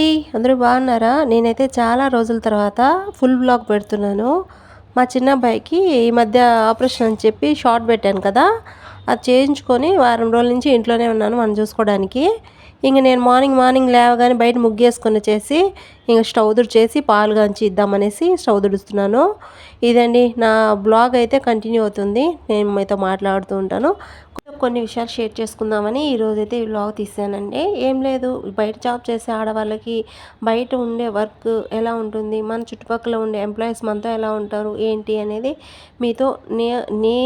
అండి అందరూ బాగున్నారా? నేనైతే చాలా రోజుల తర్వాత ఫుల్ బ్లాగ్ పెడుతున్నాను. మా చిన్న అబ్బాయికి ఈ మధ్య ఆపరేషన్ అని చెప్పి షార్ట్ పెట్టాను కదా. అది చేయించుకొని వారం రోజుల నుంచి ఇంట్లోనే ఉన్నాను మనం చూసుకోవడానికి. ఇంక నేను మార్నింగ్ మార్నింగ్ లేవగానే బయట ముగ్గేసుకొని చేసి ఇంక స్టవ్ చేసి పాలు కాంచి ఇద్దామనేసి స్టవ్ తుడుస్తున్నాను ఇదండి నా బ్లాగ్ అయితే కంటిన్యూ అవుతుంది. నేను మీతో మాట్లాడుతూ ఉంటాను. కొన్ని విషయాలు షేర్ చేసుకుందామని ఈరోజైతే ఈ బ్లాగ్ తీసానండి. ఏం లేదు బయట జాబ్ చేసే ఆడవాళ్ళకి బయట ఉండే వర్క్ ఎలా ఉంటుంది మన చుట్టుపక్కల ఉండే ఎంప్లాయీస్ మనతో ఎలా ఉంటారు ఏంటి అనేది మీతో నే నే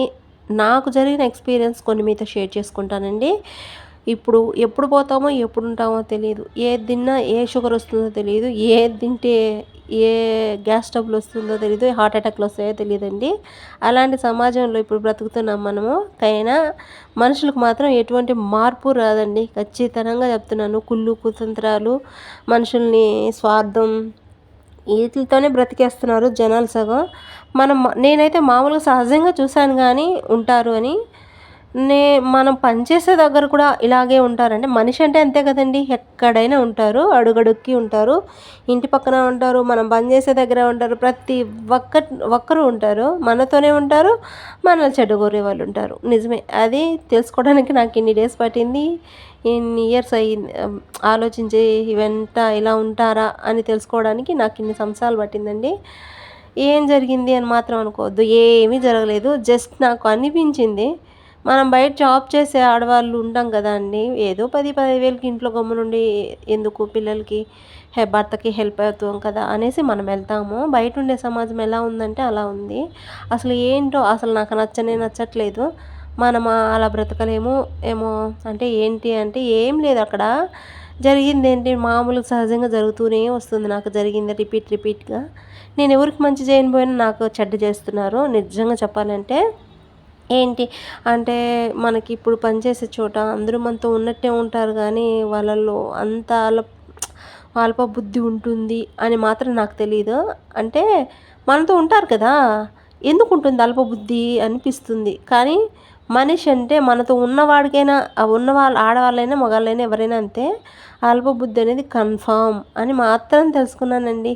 నాకు జరిగిన ఎక్స్పీరియన్స్ కొన్ని మీతో షేర్ చేసుకుంటానండి. ఇప్పుడు ఎప్పుడు పోతామో ఎప్పుడు ఉంటామో తెలియదు. ఏది తిన్నా ఏ షుగర్ వస్తుందో తెలియదు. ఏది తింటే ఏ గ్యాస్ ట్రబుల్ వస్తుందో తెలియదు. హార్ట్ అటాక్లు వస్తాయో తెలియదండి. అలాంటి సమాజంలో ఇప్పుడు బ్రతుకుతున్నాం మనము. కైనా మనుషులకు మాత్రం ఎటువంటి మార్పు రాదండి. ఖచ్చితంగా చెప్తున్నాను. కుళ్ళు కుతంత్రాలు మనుషుల్ని స్వార్థం వీటితోనే బ్రతికేస్తున్నారు జనాలు సగం. మనం నేనైతే మామూలుగా సహజంగా చూశాను కానీ ఉంటారు అని నే మనం పనిచేసే దగ్గర కూడా ఇలాగే ఉంటారంటే మనిషి అంటే అంతే కదండి. ఎక్కడైనా ఉంటారు అడుగడుక్కి ఉంటారు ఇంటి పక్కన ఉంటారు మనం పనిచేసే దగ్గర ఉంటారు ప్రతి ఒక్క ఒక్కరు ఉంటారు. మనతోనే ఉంటారు మన చెడ్డగోరే వాళ్ళు ఉంటారు. నిజమే. అది తెలుసుకోవడానికి నాకు ఇన్ని డేస్ పట్టింది. ఇన్ని ఇయర్స్ అయ్యింది. ఆలోచించి ఇవంట ఇలా ఉంటారా అని తెలుసుకోవడానికి నాకు ఇన్ని సంవత్సరాలు పట్టిందండి. ఏం జరిగింది అని మాత్రం అనుకోవద్దు. ఏమీ జరగలేదు. జస్ట్ నాకు అనిపించింది. మనం బయట జాబ్ చేసే ఆడవాళ్ళు ఉంటాం కదా అండి. ఏదో పది పదివేలకి ఇంట్లో గమ్మునుండి ఎందుకు పిల్లలకి భర్తకి హెల్ప్ అవుతాం కదా అనేసి మనం వెళ్తాము. బయట ఉండే సమాజం ఎలా ఉందంటే అలా ఉంది. అసలు ఏంటో అసలు నాకు నచ్చనే నచ్చట్లేదు. మనం అలా బ్రతకలేము. ఏమో అంటే ఏంటి అంటే ఏం లేదు అక్కడ. జరిగింది ఏంటి? మామూలుగా సహజంగా జరుగుతూనే వస్తుంది. నాకు జరిగింది రిపీట్ రిపీట్గా. నేను ఎవరికి మంచి చేయనిపోయినా నాకు చెడ్డ చేస్తున్నారు. నిజంగా చెప్పాలంటే ఏంటి? అంటే మనకి ఇప్పుడు పనిచేసే చోట అందరూ మనతో ఉన్నట్టే ఉంటారు కానీ వాళ్ళల్లో అంత అల్ప బుద్ధి ఉంటుంది అని మాత్రం నాకు తెలియదు అంటే మనతో ఉంటారు కదా? ఎందుకు ఉంటుంది అల్ప బుద్ధి అనిపిస్తుంది? కానీ మనిషి అంటే మనతో ఉన్నవాడికైనా ఉన్న వాళ్ళ ఆడవాళ్ళైనా మగవాళ్ళైనా ఎవరైనా అంతే అల్పబుద్ధి అనేది కన్ఫామ్ అని మాత్రం తెలుసుకున్నానండి.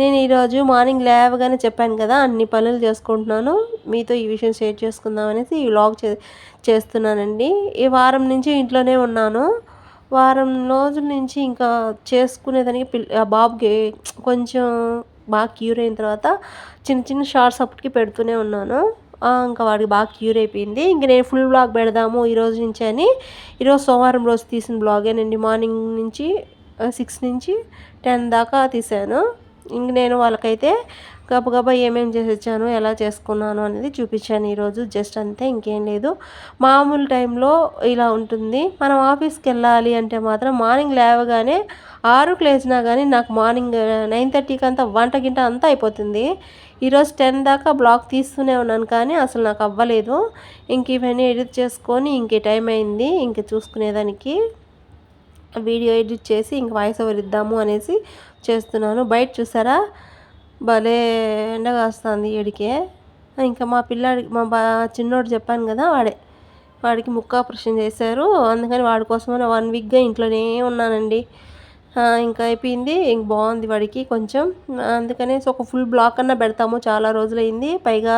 నేను ఈరోజు మార్నింగ్ లేవగానే చెప్పాను కదా అన్ని పనులు చేసుకుంటున్నాను. మీతో ఈ విషయం షేర్ చేసుకుందాం అనేసి ఈ వ్లాగ్ చే చేస్తున్నానండి. ఈ వారం నుంచి ఇంట్లోనే ఉన్నాను. వారం రోజుల నుంచి ఇంకా చేసుకునేదానికి పిల్ల బాబుకి కొంచెం బాగా క్యూర్ అయిన తర్వాత చిన్న చిన్న షార్ట్స్ అప్పటికి పెడుతూనే ఉన్నాను. ఇంకా వాడికి బాగా క్యూర్ అయిపోయింది. ఇంక నేను ఫుల్ బ్లాగ్ పెడదాము ఈరోజు నుంచి అని ఈరోజు సోమవారం రోజు తీసిన బ్లాగేనండి మార్నింగ్ నుంచి సిక్స్ నుంచి టెన్ దాకా తీశాను. ఇంక నేను వాళ్ళకైతే గబగబా ఏమేమి చేసి వచ్చాను ఎలా చేసుకున్నాను అనేది చూపించాను ఈరోజు. జస్ట్ అంతే ఇంకేం లేదు. మామూలు టైంలో ఇలా ఉంటుంది. మనం ఆఫీస్కి వెళ్ళాలి అంటే మాత్రం మార్నింగ్ లేవగానే ఆరుకు లేచినా కానీ నాకు మార్నింగ్ నైన్ థర్టీకి అంతా వంట గింట అంతా అయిపోతుంది. ఈరోజు టెన్ దాకా బ్లాక్ తీస్తూనే ఉన్నాను కానీ అసలు నాకు అవ్వలేదు. ఇంక ఇవన్నీ ఎడిట్ చేసుకొని ఇంక టైం అయింది. ఇంక చూసుకునేదానికి వీడియో ఎడిట్ చేసి ఇంక వాయిస్ ఓవర్ ఇద్దాము అనేసి చేస్తున్నాను. బయట చూసారా? భలే ఎండగా వస్తుంది ఏడికే ఇంకా మా పిల్లాడికి మా బా చిన్నోడు చెప్పాను కదా వాడే. వాడికి ముక్క ఆపరేషన్ చేశారు. అందుకని వాడి కోసమని వన్ వీక్గా ఇంట్లోనే ఉన్నానండి. ఇంకా అయిపోయింది. ఇంక బాగుంది వాడికి కొంచెం. అందుకనేసి ఒక ఫుల్ బ్లాక్ అన్న పెడతాము. చాలా రోజులైంది. పైగా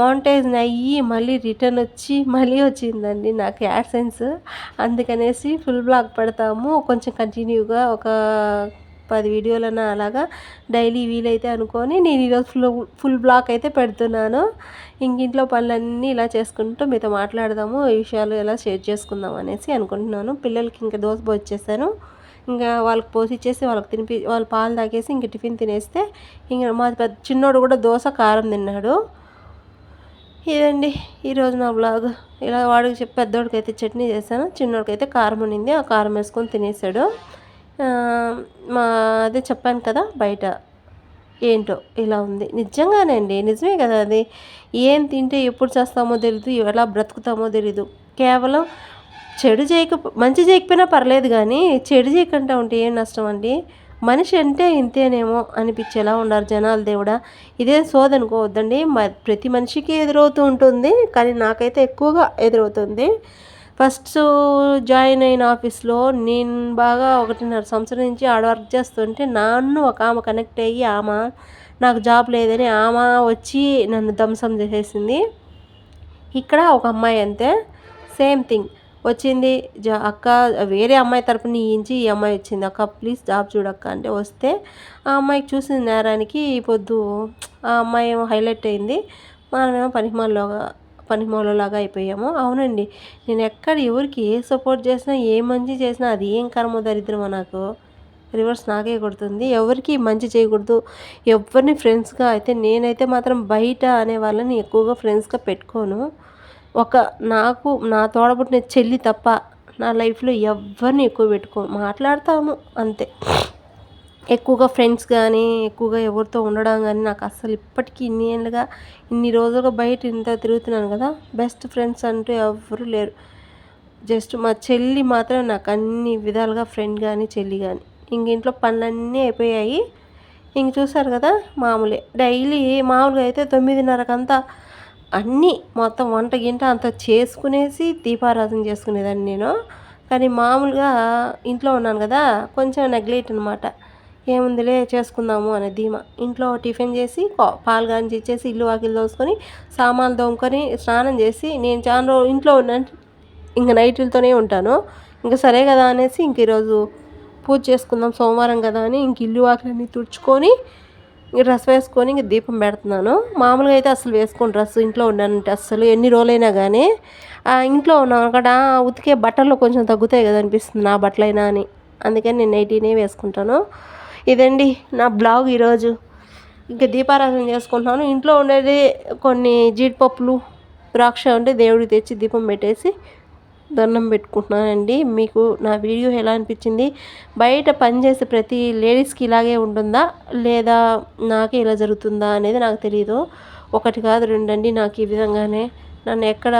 మౌంటైన్ అయ్యి మళ్ళీ రిటర్న్ వచ్చి మళ్ళీ వచ్చిందండి నాకు యాడ్సెన్స్. అందుకనేసి ఫుల్ బ్లాక్ పెడతాము. కొంచెం కంటిన్యూగా ఒక పది వీడియోలన్నా అలాగా డైలీ వీలైతే అనుకొని నేను ఈరోజు ఫుల్ ఫుల్ బ్లాక్ అయితే పెడుతున్నాను. ఇంకింట్లో పనులన్నీ ఇలా చేసుకుంటూ మీతో మాట్లాడదాము ఈ విషయాలు ఎలా షేర్ చేసుకుందాం అనేసి అనుకుంటున్నాను. పిల్లలకి ఇంకా దోశ పోసేసాను ఇంకా వాళ్ళకి పోసి ఇచ్చేసి వాళ్ళకి తినిపి వాళ్ళు పాలు తాగేసి ఇంక టిఫిన్ తినేస్తే ఇంక మా పెద్ద చిన్నోడు కూడా దోశ కారం తిన్నాడు. ఇదండి ఈరోజు నా బ్లాగ్. ఇలా వాడికి చెప్పి పెద్దోడికి అయితే చట్నీ చేశాను చిన్నోడికి అయితే కారం ఉండింది ఆ కారం వేసుకొని తినేసాడు. మా అదే చెప్పాను కదా బయట ఏంటో ఇలా ఉంది. నిజంగానే అండి నిజమే కదా అది. ఏం తింటే ఎప్పుడు చేస్తామో తెలీదు ఎలా బ్రతుకుతామో తెలీదు. కేవలం చెడు చేయక మంచి చేయకపోయినా పర్లేదు కానీ చెడు చేయకుండా ఉంటే ఏం నష్టం అండి? మనిషి అంటే ఇంతేనేమో అనిపించేలా ఉన్నారు జనాలు దేవుడా. ఇదే సోదనుకోవద్దండి ప్రతి మనిషికి ఎదురవుతూ ఉంటుంది కానీ నాకైతే ఎక్కువగా ఎదురవుతుంది. ఫస్ట్ జాయిన్ అయిన ఆఫీస్లో నేను బాగా ఒకటిన్నర సంవత్సరం నుంచి ఆడ వర్క్ చేస్తుంటే నన్ను ఒక ఆమె కనెక్ట్ అయ్యి ఆమె నాకు జాబ్ లేదని ఆమె వచ్చి నన్ను ధ్వంసం చేసేసింది. ఇక్కడ ఒక అమ్మాయి అంతే. Same thing. వచ్చింది. జా అక్క వేరే అమ్మాయి తరపున ఇచ్చి ఈ అమ్మాయి వచ్చింది. అక్క ప్లీజ్ జాబ్ చూడక్క అంటే వస్తే ఆ అమ్మాయికి చూసిన నేరానికి పొద్దు ఆ అమ్మాయి ఏమో హైలైట్ అయింది. మనమేమో పనికిమాలోగా పనికిమాలలాగా అయిపోయాము. అవునండి. నేను ఎక్కడ ఎవరికి ఏ సపోర్ట్ చేసినా ఏ మంచి చేసినా అది ఏం కర్మ దరిద్రమో నాకు రివర్స్ నాకే కొడుతుంది. ఎవరికి మంచి చేయకూడదు. ఎవరిని ఫ్రెండ్స్గా అయితే నేనైతే మాత్రం బయట అనే వాళ్ళని ఎక్కువగా ఫ్రెండ్స్గా పెట్టుకోను. ఒక నాకు నా తోడబుట్టిన చెల్లి తప్ప నా లైఫ్లో ఎవరిని ఎక్కువ పెట్టుకో మాట్లాడతాము అంతే. ఎక్కువగా ఫ్రెండ్స్ కానీ ఎక్కువగా ఎవరితో ఉండడం కానీ నాకు అస్సలు ఇప్పటికీ ఇన్ని ఏళ్ళుగా ఇన్ని రోజులుగా బయట ఇంత తిరుగుతున్నాను కదా బెస్ట్ ఫ్రెండ్స్ అంటూ ఎవరు లేరు. జస్ట్ మా చెల్లి మాత్రం నాకు అన్ని విధాలుగా ఫ్రెండ్ కానీ చెల్లి కానీ ఇంక ఇంట్లో పనులన్నీ అయిపోయాయి. ఇంక చూసారు కదా మామూలే. డైలీ మామూలుగా అయితే తొమ్మిదిన్నరకంతా అన్నీ మొత్తం వంట గింట అంత చేసుకునేసి దీపారాధన చేసుకునేదాన్ని నేను. కానీ మామూలుగా ఇంట్లో ఉన్నాను కదా కొంచెం నెగ్లెక్ట్ అనమాట ఏముందిలే చేసుకుందాము అనే ధీమా. ఇంట్లో టిఫిన్ చేసి పాలు కానీ ఇచ్చేసి ఇల్లు వాకిలు దోసుకొని సామాన్లు దోముకొని స్నానం చేసి నేను చాలా రోజు ఇంట్లో ఉన్నాను ఇంక నైట్లతోనే ఉంటాను. ఇంకా సరే కదా అనేసి ఇంక ఈరోజు పూజ చేసుకుందాం సోమవారం కదా అని ఇంక ఇల్లు వాకిలన్నీ తుడుచుకొని డ్రెస్ వేసుకొని ఇంక దీపం పెడుతున్నాను. మామూలుగా అయితే అసలు వేసుకొని డ్రెస్ ఇంట్లో ఉన్నానంటే అసలు ఎన్ని రోజులైనా కానీ ఇంట్లో ఉన్నాను అక్కడ ఉతికే బట్టలు కొంచెం తగ్గుతాయి కదా అనిపిస్తుంది నా బట్టలైనా అని. అందుకని నేను నైటీనే వేసుకుంటాను. ఇదండి నా బ్లాగ్ ఈరోజు. ఇంకా దీపారాధన చేసుకుంటున్నాను. ఇంట్లో ఉండేది కొన్ని జీడిపప్పులు ద్రాక్ష ఉంటే దేవుడికి తెచ్చి దీపం పెట్టేసి దండం పెట్టుకుంటున్నానండి. మీకు నా వీడియో ఎలా అనిపించింది? బయట పనిచేసే ప్రతి లేడీస్కి ఇలాగే ఉంటుందా? లేదా నాకే ఇలా జరుగుతుందా అనేది నాకు తెలియదు ఒకటి కాదు రెండండి. నాకు ఈ విధంగానే నన్ను ఎక్కడ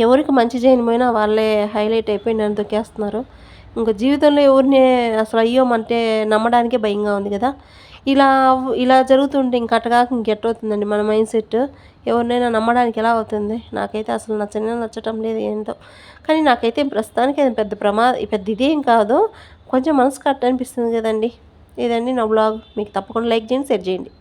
ఎవరికి మంచి చేయనిపోయినా వాళ్ళే హైలైట్ అయిపోయి నన్ను దొక్కేస్తున్నారు. ఇంకా జీవితంలో ఎవరిని అసలు అయ్యోమంటే నమ్మడానికే భయంగా ఉంది కదా. ఇలా ఇలా జరుగుతుంటే ఇంక అట్టగాక ఇంకెట్టవుతుందండి మన మైండ్ సెట్. ఎవరినైనా నమ్మడానికి ఎలా అవుతుంది? నాకైతే అసలు నచ్చనే నచ్చటం లేదు ఏంటో. కానీ నాకైతే ప్రస్తుతానికి అది పెద్ద ప్రమాద పెద్ద ఇదేం కాదు. కొంచెం మనసు కట్ట అనిపిస్తుంది కదండి. ఇదండి నా బ్లాగ్. మీకు తప్పకుండా లైక్ చేయండి షేర్ చేయండి.